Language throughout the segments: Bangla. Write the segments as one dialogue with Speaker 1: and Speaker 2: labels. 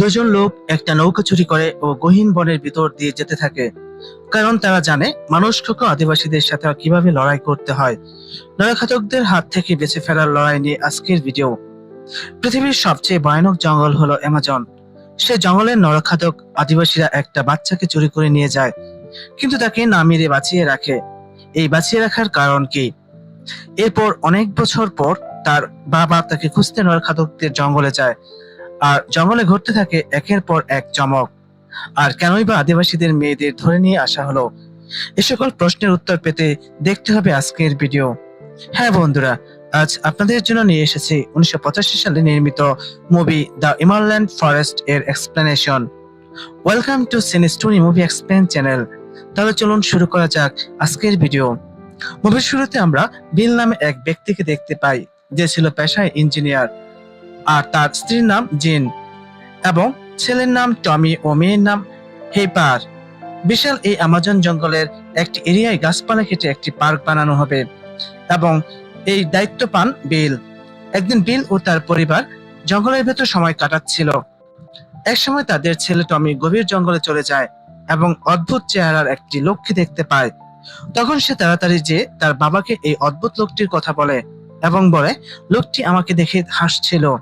Speaker 1: দুজন লোক একটা নৌকা চুরি করে ও গহীন বনের ভিতর দিয়ে যেতে থাকে। কারণ তারা জানে, মানুষ খোক আদিবাসীদের সাথে কীভাবে লড়াই করতে হয়। নরখাতকদের হাত থেকে বেঁচে ফেরার লড়াই নিয়ে আজকের ভিডিও। পৃথিবীর সবচেয়ে ভয়ানক জঙ্গল হলো অ্যামাজন। সে জঙ্গলের নরখাতক আদিবাসীরা একটা বাচ্চাকে চুরি করে নিয়ে যায়, কিন্তু তাকে না মেরে বাঁচিয়ে রাখে। এই বাঁচিয়ে রাখার কারণ কি? এরপর অনেক বছর পর তার বাবা তাকে খুঁজতে নরখাতকদের জঙ্গলে যায়। আর জঙ্গলে ঘটতে থাকে একের পর এক চমক। আর কেনই বা আদিবাসীদের মেয়েদের ধরে নিয়ে আসা হলো? এ সকল প্রশ্নের উত্তর পেতে দেখতে হবে আজকের ভিডিও। হ্যাঁ বন্ধুরা, আজ আপনাদের জন্য নিয়ে এসেছি উনিশশো সালে নির্মিত মুভি দ্য ইমারল্যান্ড ফরেস্ট এর explanation. Welcome to cine story movie explain channel. তাহলে চলুন শুরু করা যাক আজকের ভিডিও। মুভির শুরুতে আমরা বিল নামে এক ব্যক্তিকে দেখতে পাই, যে ছিল পেশায় ইঞ্জিনিয়ার। আর তার স্ত্রীর নাম জিন এবং ছেলের নাম টমি ও মেয়ের নাম হেপার বিশাল এই আমাজন জঙ্গলের একটি এরিয়ায় গাছপালা কেটে একটি পার্ক বানানো হবে এবং এই দায়িত্ব পান বিল। একদিন বিল ও তার পরিবার জঙ্গলের ভেতর সময় কাটাচ্ছিল। একসময় তাদের ছেলে টমি গভীর জঙ্গলে চলে যায় এবং অদ্ভুত চেহারার একটি লোককে দেখতে পায়। তখন সে তাড়াতাড়ি যে তার বাবাকে এই অদ্ভুত লোকটির কথা বলে এবং বলে, লোকটি আমাকে দেখে হাসছিল।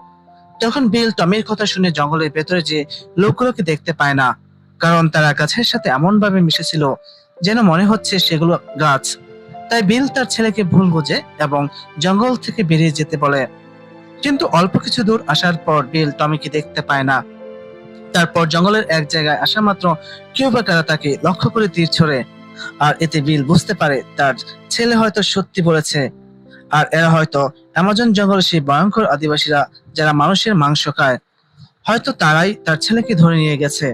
Speaker 1: তখন বিল টমির কথা শুনে জঙ্গলের ভেতরে যে লোকগুলোকে দেখতে পায় না, কারণ তারা গাছের সাথে এমন ভাবে মিশেছিল যেন মনে হচ্ছে সেগুলো গাছ। তাই বিল তার ছেলেকে ভুল বোঝে এবং জঙ্গল থেকে বেরিয়ে যেতে বলে। কিন্তু অল্প কিছু দূর আসার পর বিল টমিকে দেখতে পায় না। তারপর জঙ্গলের এক জায়গায় আসা মাত্র কেউ বা কারা তাকে লক্ষ্য করে তীর ছড়ে। আর এতে বিল বুঝতে পারে তার ছেলে হয়তো সত্যি বলেছে। আর এরা হয়তো অ্যামাজন জঙ্গলের সেই ভয়ঙ্কর আদিবাসীরা যারা মানুষের মাংস খায়, হয়তো তারাই তার ছেলেকে ধরে নিয়ে গেছে।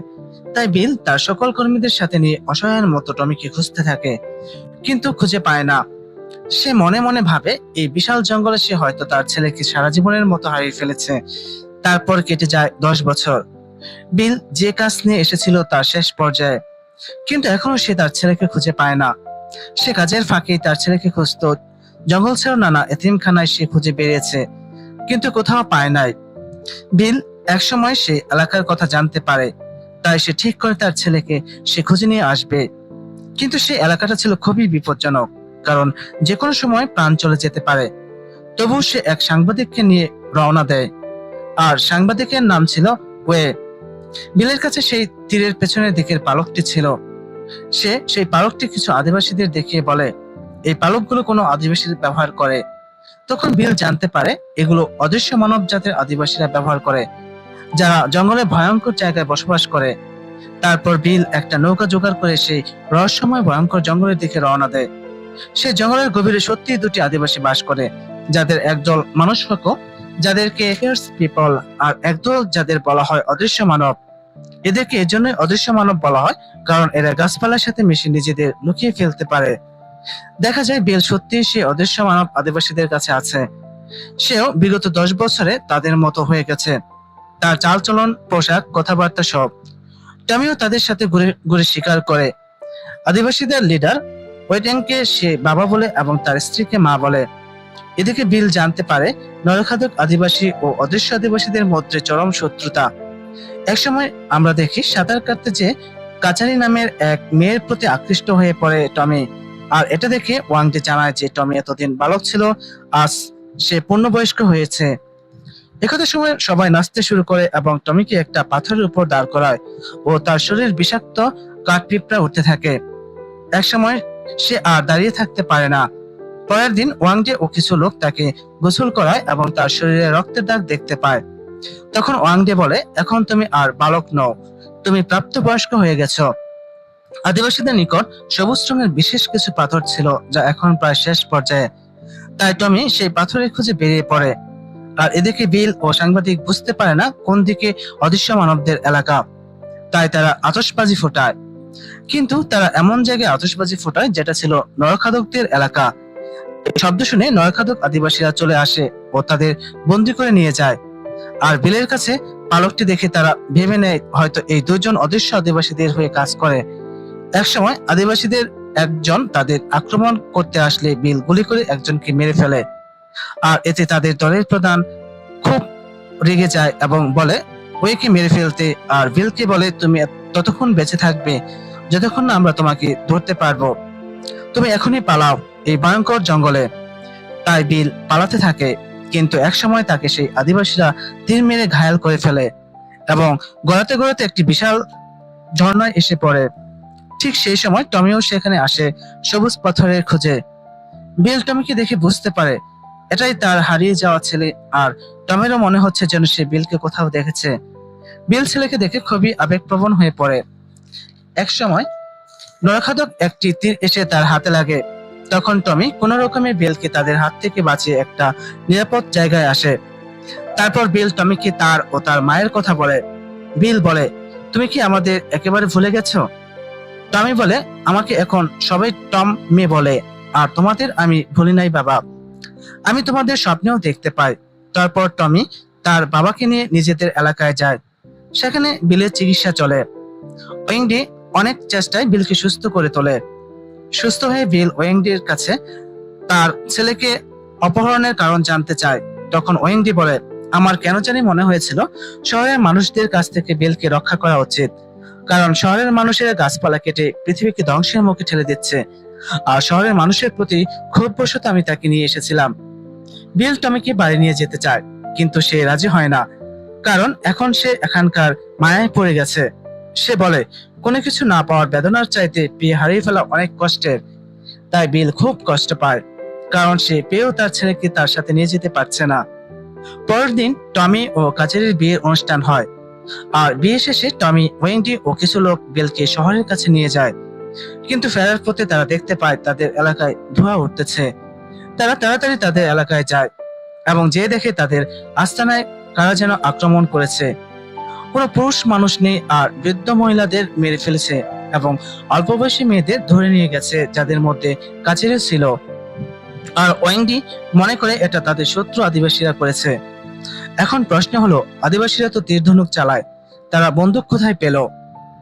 Speaker 1: তাই বিল তার সকল কর্মীদের সাথে নিয়ে অসহায়ের মতো টমিকে খুঁজতে থাকে, কিন্তু খুঁজে পায় না। সে মনে মনে ভাবে, এই বিশাল জঙ্গলে সে হয়তো তার ছেলেকে সারা জীবনের মতো হারিয়ে ফেলেছে। তারপর কেটে যায় দশ বছর। বিল যে কাজ নিয়ে এসেছিল তার শেষ পর্যায়ে। কিন্তু এখনও সে তার ছেলেকে খুঁজে পায় না। সে কাজের ফাঁকেই তার ছেলেকে খুঁজত। জঙ্গল ছেড়ে নানা এতিমখানায় সে খুঁজে বেরিয়েছে। কিন্তু কোথাও পায় নাই। বিল একসময় সে এলাকার কথা জানতে পারে, তাই সে ঠিক করে তার ছেলেকে সে খুঁজে নিয়ে আসবে। কিন্তু সে এলাকাটা ছিল খুবই বিপজ্জনক, কারণ যে কোনো সময় প্রাণ চলে যেতে পারে। তবু সে এক সাংবাদিককে নিয়ে রওনা দেয়, আর সাংবাদিকের নাম ছিল ওয়ে। বিলের কাছে সেই তীরের পেছনের দিকের পালকটি ছিল। সে সেই পালকটি কিছু আদিবাসীদের দেখিয়ে বলে, এই পালকগুলো কোনো আদিবাসীর ব্যবহার করে। তখন বিল জানতে পারে এগুলো অদৃশ্য মানব জাতের আদিবাসীরা ব্যবহার করে, যারা জঙ্গলে ভয়ঙ্কর জায়গায় বসবাস করে। তারপর বিল একটা নৌকা জোগাড় করে সেই রহস্যময়, ভয়ঙ্কর জঙ্গলের দিকে রওনা দেয়। সে জঙ্গলের গভীরে সত্যি দুটি আদিবাসী বাস করে, যাদের একদল মানুষ হক যাদেরকে পিপল আর একদল যাদের বলা হয় অদৃশ্য মানব। এদেরকে এজন্যই অদৃশ্য মানব বলা হয়, কারণ এরা গাছপালার সাথে মিশে নিজেদের লুকিয়ে ফেলতে পারে। দেখা যায় বেল সত্যি সে অদৃশ্য মানব আদিবাসীদের কাছে আছে। সেও বিগত দশ বছরে তাদের মতো হয়ে গেছে। তার চালচলন, পোশাক, কথাবার্তা সব। টমিও তাদের সাথে ঘুরে ঘুরে শিকার করে। আদিবাসীদের লিডার ওয়েটেনকে সে বাবা বলে এবং তার স্ত্রীকে মা বলে। এদিকে বিল জানতে পারে নরখাদক আদিবাসী ও অদৃশ্য আদিবাসীদের মধ্যে চরম শত্রুতা। একসময় আমরা দেখি সাঁতার কাটতে যে কাচারি নামের এক মেয়ের প্রতি আকৃষ্ট হয়ে পড়ে টমি। আর এটা দেখে ওয়াংটি জানায় যে টমি এতদিন বালক ছিল, আজ সে পূর্ণবয়স্ক হয়েছে। একথা সময় সবাই নাচতে শুরু করে এবং টমিকে একটা পাথরের উপর দাঁড় করায় ও তার শরীর বিষাক্ত কাঠ পিঁপড়া উঠতে থাকে। একসময় সে আর দাঁড়িয়ে থাকতে পারে না। পরের দিন ওয়াংজে ও কিছু লোক তাকে গোসল করায় এবং তার শরীরে রক্তের দাগ দেখতে পায়। তখন ওয়াংডে বলে, এখন তুমি আর বালক নও, তুমি প্রাপ্তবয়স্ক হয়ে গেছো। আদিবাসীদের নিকট সবুজ রঙের বিশেষ কিছু পাথর ছিল যা এখন প্রায় শেষ পর্যায়ে। তাই টমি সেই পাথরের খুঁজে বেরিয়ে পড়ে। আর এদিকে বিল ও সাংবাদিক বুঝতে পারে না কোন দিকে অদৃশ্য মানবদের এলাকা। তাই তারা আতশবাজি ফোটায়। কিন্তু তারা এমন জায়গায় আতশবাজি ফোটায় যেটা ছিল নরখাদকদের এলাকা। শব্দ শুনে নরখাদক আদিবাসীরা চলে আসে ও তাদের বন্দি করে নিয়ে যায়। আর বিলের কাছে পালকটি দেখে তারা ভেবে নেয় হয়তো এই দুজন অদৃশ্য আদিবাসীদের হয়ে কাজ করে। একসময় আদিবাসীদের একজন তাদের আক্রমণ করতে আসলে বিল গুলি করে একজনকে মেরে ফেলে। আর এতে তাদের দলের প্রধান খুব রেগে যায় এবং বলে ওয়েকে মেরে ফেলতে আর বিলকে বলে তুমি ততক্ষণ বেঁচে থাকবে, যতক্ষণ না আমরা তোমাকে ধরতে পারব। তুমি এখনই পালাও এই ভয়ঙ্কর জঙ্গলে। তাই বিল পালাতে থাকে, কিন্তু একসময় তাকে সেই আদিবাসীরা তীর মেরে ঘায়াল করে ফেলে এবং গড়াতে গড়াতে একটি বিশাল ঝর্ণায় এসে পড়ে। ঠিক সেই সময় টমিও সেখানে আসে সবুজ পাথরের খোঁজে। বিল টমিকে দেখে বুঝতে পারে, এটাই তার হারিয়ে যাওয়া ছেলে আর টমেরও মনে হচ্ছে যেন সে বিলকে কোথাও দেখেছে। বিল ছেলেকে দেখে খুবই আবেগপ্রবণ হয়ে পড়ে। এক সময় নরখাদক একটি তীর এসে তার হাতে লাগে। তখন টমি কোন রকমে বিলকে তাদের হাত থেকে বাঁচিয়ে একটা নিরাপদ জায়গায় আসে। তারপর বিল টমিকে তার ও তার মায়ের কথা বলে। বিল বলে, তুমি কি আমাদের একেবারে ভুলে গেছো? টমি বলে, আমাকে এখন সবাই টম মেয়ে বলে, আর তোমাদের আমি ভুলি নাই বাবা। আমি তোমাদের স্বপ্নেও দেখতে পাই। তারপর টমি তার বাবাকে নিয়ে নিজেদের এলাকায় যায়। সেখানে বিলের চিকিৎসা চলে। ওয়েংডি অনেক চেষ্টায় বিলকে সুস্থ করে তোলে। সুস্থ হয়ে বিল ওয়েংডির কাছে তার ছেলেকে অপহরণের কারণ জানতে চায়। তখন ওয়েংডি বলে, আমার কেন জানি মনে হয়েছিল, শহরের মানুষদের কাছ থেকে বিলকে রক্ষা করা উচিত। কারণ শহরের মানুষেরা গাছপালা কেটে পৃথিবীকে ধ্বংসের মুখে ঠেলে দিচ্ছে। আর শহরের মানুষের প্রতি খুব বশত আমি তাকে নিয়ে এসেছিলাম। বিল টমিকে বাড়ি নিয়ে যেতে চায়, কিন্তু সে রাজি হয় না। কারণ এখন সে এখানকার মায়ায় পড়ে গেছে। সে বলে, কোনো কিছু না পাওয়ার বেদনার চাইতে পেয়ে হারিয়ে ফেলা অনেক কষ্টের। তাই বিল খুব কষ্ট পায়, কারণ সে পেয়েও তার ছেলেকে তার সাথে নিয়ে যেতে পারছে না। পরের দিন টমি ও কাচেরির বিয়ের অনুষ্ঠান হয়। আর বিয়ে শেষে টমি ওয়েন্ডি ও কিছু লোক বিলকে শহরের কাছে নিয়ে যায়। কিন্তু ফেরার পথে তারা দেখতে পায় তাদের এলাকায় ধোঁয়া উঠতেছে। তারা তাড়াতাড়ি তাদের এলাকায় যায় এবং যে দেখে তাদের আস্তানায় কারা যেন আক্রমণ করেছে। কোনো পুরুষ মানুষ নেই আর বৃদ্ধ মহিলাদের মেরে ফেলেছে এবং অল্প বয়সী মেয়েদের ধরে নিয়ে গেছে যাদের মধ্যে কাছেরে ছিল। আর ওয়েংডি মনে করে এটা তাদের শত্রু আদিবাসীরা করেছে। এখন প্রশ্ন হলো, আদিবাসীরা তো তীর ধনুক চালায়, তারা বন্দুক কোথায় পেল?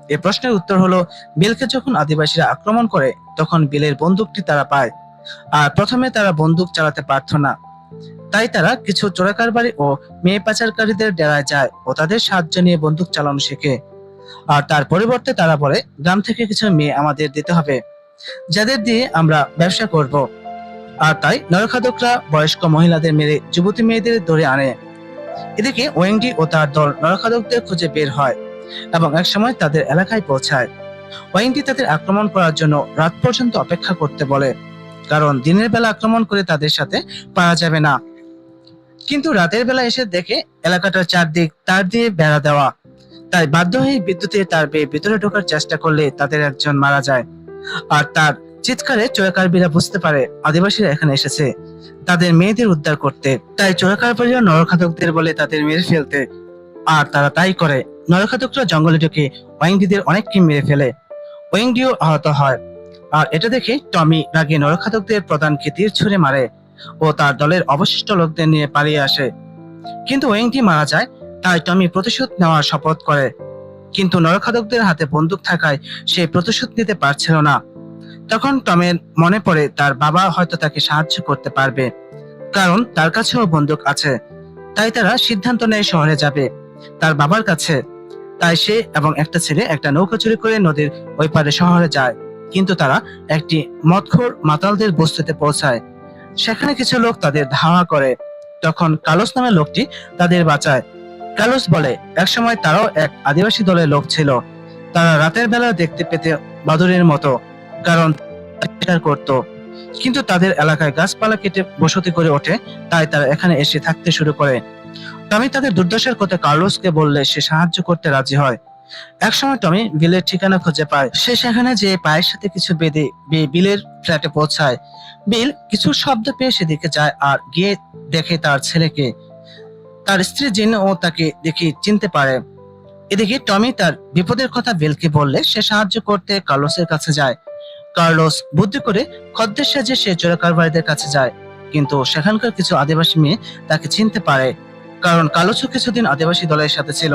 Speaker 1: এ প্রশ্নের উত্তর হলো, বিলকে যখন আদিবাসীরা আক্রমণ করে, তখন বিলের বন্দুকটি তারা পায়। আর প্রথমে তারা বন্দুক চালাতে পারত না। তাই তারা কিছু চোরাকারবারি ও মেয়ে পাচারকারীদের ডেরায় যায় ও তাদের সাহায্য নিয়ে বন্দুক চালানো শেখে। আর তার পরিবর্তে তারা বলে, গ্রাম থেকে কিছু মেয়ে আমাদের দিতে হবে, যাদের দিয়ে আমরা ব্যবসা করব। আর তাই নরখাদকরা বয়স্ক মহিলাদের মেরে যুবতী মেয়েদের ধরে আনে। এদিকে ওয়েংডি ও তার দল নরখাদকদের খুঁজে বের হয় এবং এক সময় তাদের এলাকায় পৌঁছায়। ওয়েংডি তাদের আক্রমণ করার জন্য রাত পর্যন্ত অপেক্ষা করতে বলে, কারণ দিনের বেলা আক্রমণ করে তাদের সাথে পারা যাবে না। কিন্তু রাতের বেলা এসে দেখে এলাকাটার চারদিক তার দিয়ে বেড়া দেওয়া। তাই বাধ্য হয়ে বিদ্যুতের তার বেয়ে ভিতরে ঢোকার চেষ্টা করলে তাদের একজন মারা যায়, আর তার চিৎকারে চোরাকারবিরা বুঝতে পারে আদিবাসীরা এখানে এসেছে। তাদের মেয়েদের উদ্ধার করতে। তাই চোরাকারবারীরা নরখাদকদের বলে তাদের মেরে ফেলতে। আর তারা তাই করে। নরখাদকরা জঙ্গলে ঢুকে ওয়াইংডিদের অনেককে মেরে ফেলে। ওয়াইংডিও আহত হয়। আর এটা দেখে টমি রাগে নরখাদকদের প্রধানকে তীর ছুঁড়ে মারে ও তার দলের অবশিষ্ট লোকদের নিয়ে পালিয়ে আসে। কিন্তু ওয়েংটি মারা যায়, তাই টমি প্রতিশোধ নেওয়ার শপথ করে। কিন্তু নরখাদকদের হাতে বন্দুক থাকায় সে প্রতিশোধ নিতে পারছিল না। তখন টমের মনে পড়ে তার বাবা হয়তো তাকে সাহায্য করতে পারবে, কারণ তার কাছেও বন্দুক আছে। তাই তারা সিদ্ধান্ত নেয় শহরে যাবে। তার বাবার কাছে। তাই সে এবং একটা ছেলে একটা নৌকা চুরি করে নদীর ওই পারে শহরে যায়। কিন্তু তারা একটি মদখোর মাতালদের বস্তিতে পৌঁছায়। সেখানে কিছু লোক তাদের ধাওয়া করে। তখন কালোস নামের লোকটি তাদের বাঁচায়। কালোস বলে, একসময় তারাও এক আদিবাসী দলের লোক ছিল। তারা রাতের বেলা দেখতে পেতে বাদুরের মতো। কারণ করত। কিন্তু তাদের এলাকায় গাছপালা কেটে বসতি করে ওঠে, তাই তারা এখানে এসে থাকতে শুরু করে। টমি তাদের দুর্দশার কথা কার্লোসকে বললে সে সাহায্য করতে রাজি হয়। একসময় টমি বিলের ঠিকানা খুঁজে পায়। সে সেখানে যে পায়ের সাথে কিছু বেঁধে বিলের ফ্ল্যাটে পৌঁছায়। বিল কিছু শব্দ পেয়ে সেদিকে যায় আর গিয়ে দেখে তার ছেলেকে। তার স্ত্রী জিন ও তাকে দেখে চিনতে পারে। এদিকে টমি তার বিপদের কথা বিলকে বললে সে সাহায্য করতে কার্লোসের কাছে যায়। কার্লোস বুদ্ধি করে খদ্দের সাজে সে চোরাকারবারীদের কাছে যায়। কিন্তু সেখানকার কিছু আদিবাসী মেয়ে তাকে চিনতে পারে, কারণ কালোসও কিছুদিন আদিবাসী দলের সাথে ছিল।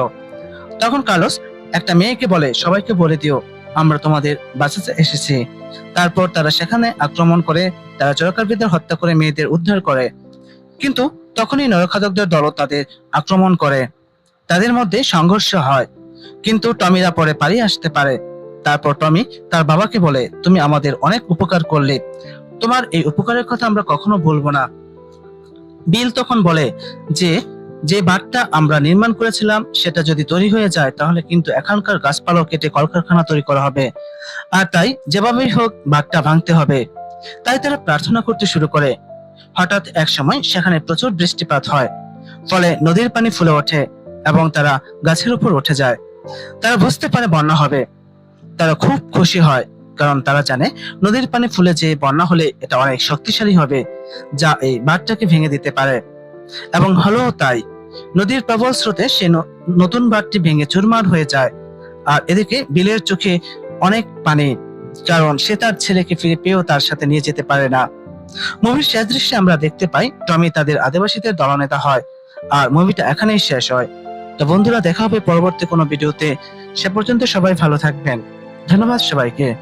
Speaker 1: তখন কালোস একটা মেয়েকে বলে, সবাইকে বলে দিও, আমরা তোমাদের বাঁচাতে এসেছি। তারপর তারা সেখানে আক্রমণ করে, তারা চোরাকারবিদের হত্যা করে মেয়েদের উদ্ধার করে। কিন্তু তখনই নরখাদকদের দল তাদের আক্রমণ করে। তাদের মধ্যে সংঘর্ষ হয়, কিন্তু টমিরা পরে পালিয়ে আসতে পারে। তারপর টমি তার বাবাকে বলে, তুমি আমাদের অনেক উপকার করলে। তোমার এই উপকারের কথা আমরা কখনো ভুলবো না। বিল তখন বলে যে যে বাঁধটা আমরা নির্মাণ করেছিলাম, সেটা যদি তৈরি হয়ে যায়, তাহলে কিন্তু এখানকার গাছপালা কেটে কলকারখানা তৈরি করা হবে। আর তাই যেভাবেই হোক বাঁধটা ভাঙতে হবে। তাই তারা প্রার্থনা করতে শুরু করে। হঠাৎ এক সময় সেখানে প্রচুর বৃষ্টিপাত হয়, ফলে নদীর পানি ফুলে ওঠে এবং তারা গাছের উপর উঠে যায়। তারা বুঝতে পারে বন্যা হবে। তারা খুব খুশি হয়, কারণ তারা জানে নদীর পানি ফুলে যে বন্যা হলে এটা অনেক শক্তিশালী হবে, যা এই বাঁধটাকে ভেঙে দিতে পারে। এবং হলো তাই, নদীর প্রবল স্রোতে সে নতুন বাঁধটি ভেঙে চুরমার হয়ে যায়। আর এদিকে বিলের চোখে অনেক পানি, কারণ সে তার ছেলেকে ফিরে পেয়েও তার সাথে নিয়ে যেতে পারে না। মুভির শেষ দৃশ্যে আমরা দেখতে পাই, টমি তাদের আদিবাসীদের দলনেতা হয়, আর মুভিটা এখানেই শেষ হয়। তো বন্ধুরা, দেখা হবে পরবর্তী কোনো ভিডিওতে। সে পর্যন্ত সবাই ভালো থাকবেন। ধন্যবাদ সবাইকে।